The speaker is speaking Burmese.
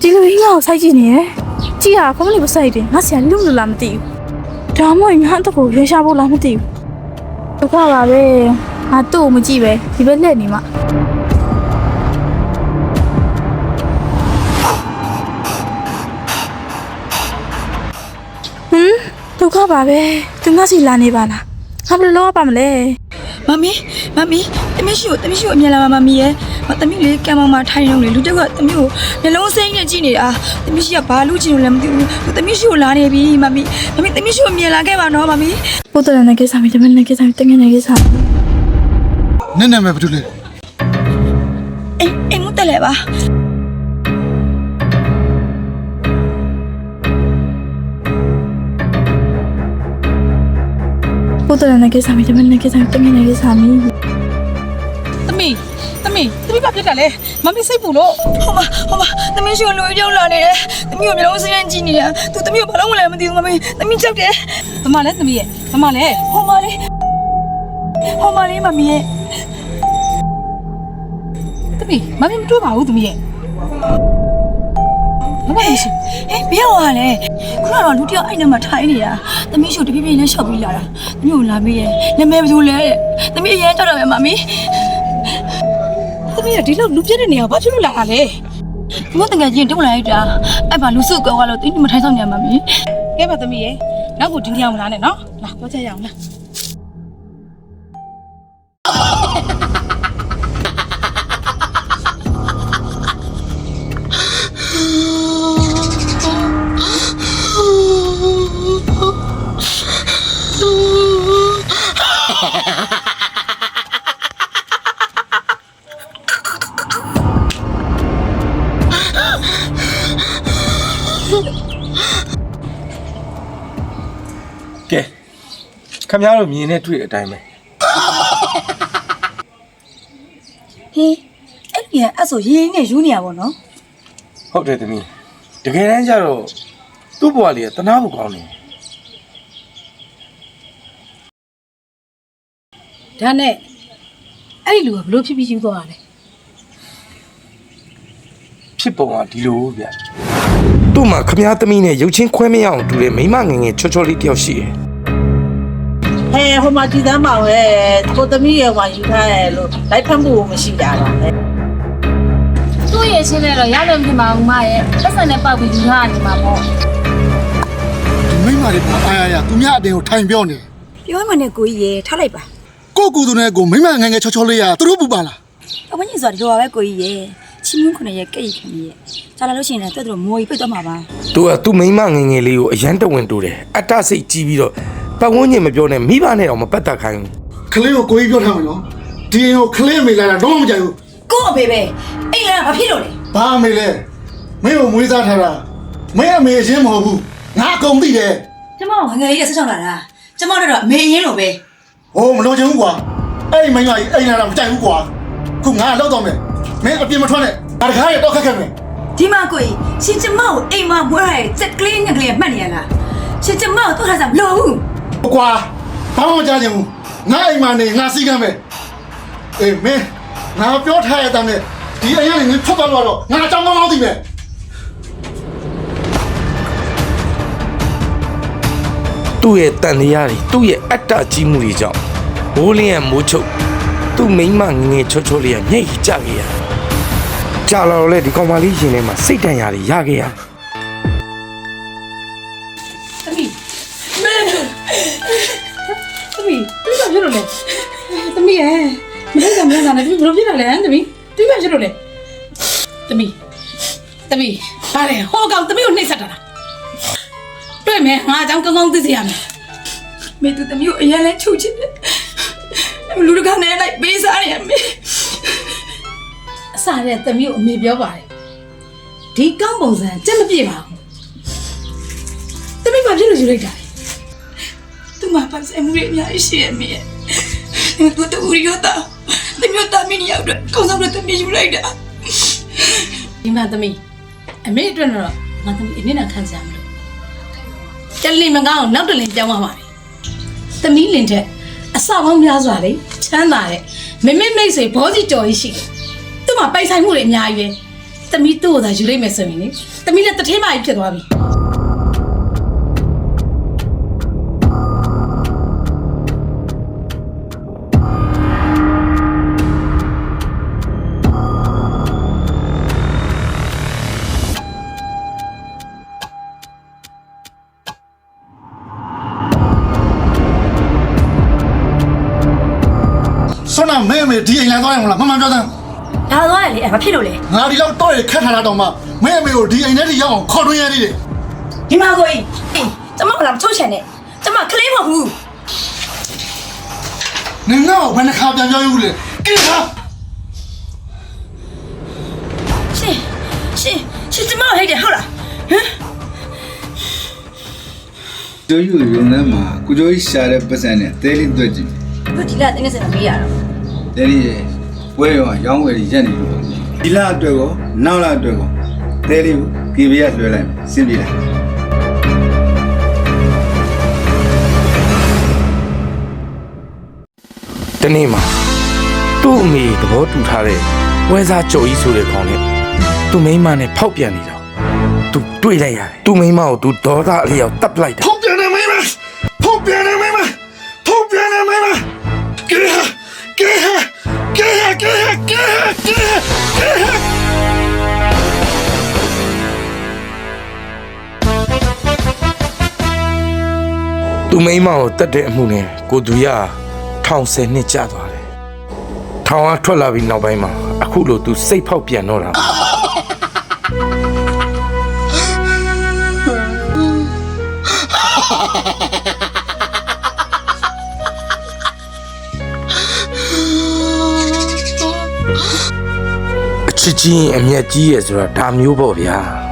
ဒီလိုကြီးငါ့ကိုစိုက်ကြည့်နေရယ်ကြည့်ရဖမလေးမစိုက်တယ်ငါဆရာလူလို့လားမသိဘူးဒါမှမဟုတ်ငါအတော့ကိုရွေးရှားဖို့လားမသိဘူးဒုက္ခပါပဲငါသူ့ကိုမကြည့်ပဲဒီဘက်လက်နေမှာဟမ်ဒုက္ခပါပဲသူငါစီလာနေပါလားငါဘယ်လိုလုပ်ရပါမလဲ မမီမမီတမီးရှိကိုတမီးရှိကိုအမြင်လာပါမမီရဲ့မတမီးလေးကံမမထိုင်နေလို့လူတက်ကတမီးကိုနှလုံးစိမ့်နဲ့ကြည့်နေတာတမီးရှိကဘာလို့ကြည့်လို့လဲမသိဘူးတမီးရှိကိုလာနေပြီမမီမမီတမီးရှိကိုမြင်လာခဲ့ပါနော်မမီပို့တယ်နဲ့ကိစ္စမိတယ်မနဲ့ကိစ္စမိတငယ်နဲ့ကိစ္စမိနင့်နာမည်ဘာလို့လဲအိမ်အိမ်မတက်လဲပါ ပို့တယ်နဲ့ကိစ္စမိတယ်မနဲ့ကိစ္စမိတငယ်နဲ့ကိစ္စမိသမီးသမီးသမီးဘာဖြစ်တာလဲမမီစိတ်ပူလို့ဟိုမဟိုမတမီးရှိကိုလူပြောင်းလာနေတယ်တမီးကိုနှလုံးစိမ့်နဲ့ကြည့်နေတာသူတမီးကိုဘာလို့မလဲမသိဘူးမမီတမီးကြောက်တယ်ဗမာလဲသမီးရဲ့ဗမာလဲဟိုမလေးဟိုမလေးမမီရဲ့သမီးမမီမတွေ့ပါဘူးသမီးရဲ့ မမမရှိဟဲ့ဘယ်ရောက်လာလဲခုနကတော့လူတယောက်အဲ့နာမှာထိုင်နေတာတမီးရှိကိုတပြည့်ပြည့်နဲ့ရှော့ပြီးလာတာတမီးကိုလာမေးရဲ့နာမည်ဘယ်လိုလဲတဲ့တမီးအရင်ကြောက်တယ်ပဲမမီသမီးကဒီလောက်လူပြည့်တဲ့နေရာဘာဖြစ်လို့လာတာလဲဒီမတကယ်ချင်းတုံးလာလိုက်တာအဲ့ပါလူစုကောကတော့တင်းမထိုင်ဆောင်နေမှာမီကဲပါသမီးရဲ့နောက်ကိုတင်းတရားမလားနဲ့နော်လာတော့ကြရအောင်လား ကဲခမရတို့မြင်နဲ့တွေ့တဲ့အတိုင်းပဲဟင်းအဲ့ဒီအဲ့ဆိုရေးနေယူနေရပါတော့ဟုတ်တယ်သမီးတကယ်တမ်းကျတော့သူ့ဘဝလေးကတနာဖို့ကောင်းတယ်ဒါနဲ့အဲ့ဒီလူကဘလို့ဖြစ်ပြီးယူသွားတာလဲဖြစ်ပုံကဒီလိုဗျ သူ့မှာခမရသမီးနဲ့ရုပ်ချင်းခွဲမရအောင်တူတဲ့မိန်းမငယ်ငယ်ချောချောလေးတယောက်ရှိတယ်ဟဲဟိုမှာကြည်သမ်းပါဝဲကိုသမီးရဲ့ဟိုယူထားတယ်လို့လိုက်ဖက်မှုမရှိတာပါလေသူ့ရဲ့ချင်းနဲ့တော့ရတယ်မဖြစ်ပါဘူးမရဲ့ပတ်စံနဲ့ပောက်ပြီးယူထားနေမှာပေါ့ဒီမိန်းမလေးကအာရရသူများအတင်းကိုထိုင်ပြောနေပြောမှနဲ့ကိုကြီးရေထားလိုက်ပါကိုကူသူနဲ့ကိုမိန်းမငယ်ငယ်ချောချောလေးရသူတို့ပူပါလားအဝင်းကြီးဆိုတာဒီလိုပါပဲကိုကြီးရေ ချင်းမွန်းခုနှစ်ရဲ့ကဲ့ရခင်ရဲ့ကြားလာလို့ရှိရင်လည်းတော်တော်မော်ကြီးပိတ်သွားမှာပါသူကသူ့မိန်းမငယ်ငယ်လေးကိုအရန်တဝင်တူတယ်အတ္တစိတ်ကြီးပြီးတော့ပတ်ဝန်းကျင်မပြောနဲ့မိဘနဲ့တော့မပတ်သက်ခိုင်းဘူးကလေးကိုကိုကြီးပြောထားမယ်နော်ဒီရင်ကိုကလေးမေးလာတာတော့မကြိုက်ဘူးကို့အဖေပဲအိမ်လာဘာဖြစ်လို့လဲဘာမေးလဲမင်းကိုမွေးစားထားတာမင်းအမေချင်းမဟုတ်ဘူးငါအကုန်သိတယ်ကျမကငငယ်လေးနဲ့ဆက်ချောင်းလာတာကျမတို့တော့အမေအရင်လိုပဲဟိုမလို့ချင်ဘူးကွာအဲ့ဒီမိန်းမကြီးအိမ်လာတာမကြိုက်ဘူးကွာခုငါလောက်တော့မယ် မင်းအပြင်မထွက်နဲ့ဒါတကားရတော့ခက်ခဲမယ်ဒီမှာကိုကြီးရှင်ကျမကိုအိမ်မှာမွေးရတဲ့စက်ကလေးငကလေးမှတ်နေရလားရှင်ကျမကိုတော့ထားစားမလို့ဘူး။ကွာဘာမှမကြားချင်ဘူး။ငါအိမ်မှာနေငါစီကမ်းပဲ။အေးမင်းငါပြောထားရတဲ့နဲ့ဒီအရင်ကငါထွက်သွားတော့ငါအကြောင်းကောင်းကောင်းသိမယ်သူ့ရဲ့တန်တရားတွေသူ့ရဲ့အတ္တကြီးမှုတွေကြောင့်ဘိုးလင်းရဲ့မိုးချုပ်သူ့မိန်းမငယ်ငယ်ချောချောလေးကမျက်ရည်ကျခဲ့ရတယ်။ ကြာလာတော့လေဒီကောင်မလေးရင်ထဲမှာစိတ်တန်ရာတွေရခဲ့ရတယ်သမီးသမီးသမီးဘာဖြစ်လို့လဲသမီးရဲ့မလေးကမလေးကလည်းသမီးဘလို့ဖြစ်တာလဲသမီးသမီးဘာဖြစ်လို့လဲသမီးသမီးဘာလဲဟောကောင်သမီးကိုနှိပ်စက်တာလားတွေ့မယ်ငါအကြောင်းကောင်းကောင်းသိစေရမယ်မေသူသမီးကိုအရင်လဲချုပ်ချင်တယ်လူတကာနဲ့လိုက်ပေးစားရမယ် အစားတဲ့သမီးကိုအမေပြောပါတယ်ဒီကောင်းပုံစံကြက်မပြေပါဘူးသမီးဘာဖြစ်လို့ယူလိုက်တာလဲသူမပတ်စံမှုရအများကြီးရှိရမေသူတူရီယောတာသမီးတာမင်းရောက်တော့ကောင်းဆောင်တဲ့သမီးယူလိုက်တာဒီမှာသမီးအမေအတွက်တော့ငါသမီးအနစ်နာခံစားမလို့ကြက်လင်မကောင်းအောင်နောက်တစ်လင်ပြောင်းသွားပါမယ်သမီးလင်တဲ့အဆောက်အုံများစွာလေချမ်းသာတဲ့မမေမိတ်ဆွေဘောစီကြော်ကြီးရှိတယ်သူ့ မှာပိုက်ဆိုင်မှုတွေအများကြီးပဲသမီးသူ့ကိုသာယူလိုက်မယ်ဆိုရင်လေသမီးလည်းတထင်းမကြီးဖြစ်သွားပြီဆွမ်းနာမဲမဲဒီအိမ်လာသွားရင်မလားမမှန်ပြောတဲ့ လာသွားရလေအဲ့ဘာဖြစ်လို့လဲငါဒီလောက်တော့ရခက်ထားတာတော့မှမဲမဲကိုဒီအိမ်ထဲထိရောက်အောင်ခေါ်တွင်းရသေးတယ်ဒီမှာကိုကြီးအေးကျမကလာမထုတ်ချင်နဲ့ကျမကလေးမဟုတ်ဘူးနင်ငါ့ကိုဘယ်နှခါပြန်ပြောယူလဲကိဟာရှင်ရှင်ရှင်ကျမကိုဟိတ်တယ်ဟုတ်လားဟမ်ကျိုးယူရုံထဲမှာကိုကျိုးကြီးရှာတဲ့ပတ်စံနဲ့တဲလေးတွေ့ကြည့်ဘုဒီလာတင်းနေစင်မမေးရတော့တဲလေး ရဲ့ဝဲရောရောင်းဝယ်ကြီးရက်နေလို့ဒီလအတွက်ကောနောက်လအတွက်ကောတဲလေးကိုကေဗီရလွှဲလိုက်မယ်စင်ပြေလားတနေ့မှာသူ့အမေသဘောတူထားတဲ့ဝဲစားကြော်ကြီးဆိုတဲ့ခေါင်းနဲ့သူ့မိန်းမနဲ့ဖောက်ပြန်နေတာသူတွေ့လိုက်ရတယ်သူ့မိန်းမကိုသူဒေါသအလျောက်တပ်ပလိုက်တာ သူမိန်းမကိုတတ်တဲ့အမှုနဲ့ကိုသူရထောင်ဆယ်နှစ်ကြာသွားတယ်ထောင်ကထွက်လာပြီးနောက်ပိုင်းမှာအခုလိုသူစိတ်ဖောက်ပြန်တော့တာ အချစ်ကြီးရင်အမျက်ကြီးရဲ့ဆိုတာဒါမျိုးပေါ့ဗျာ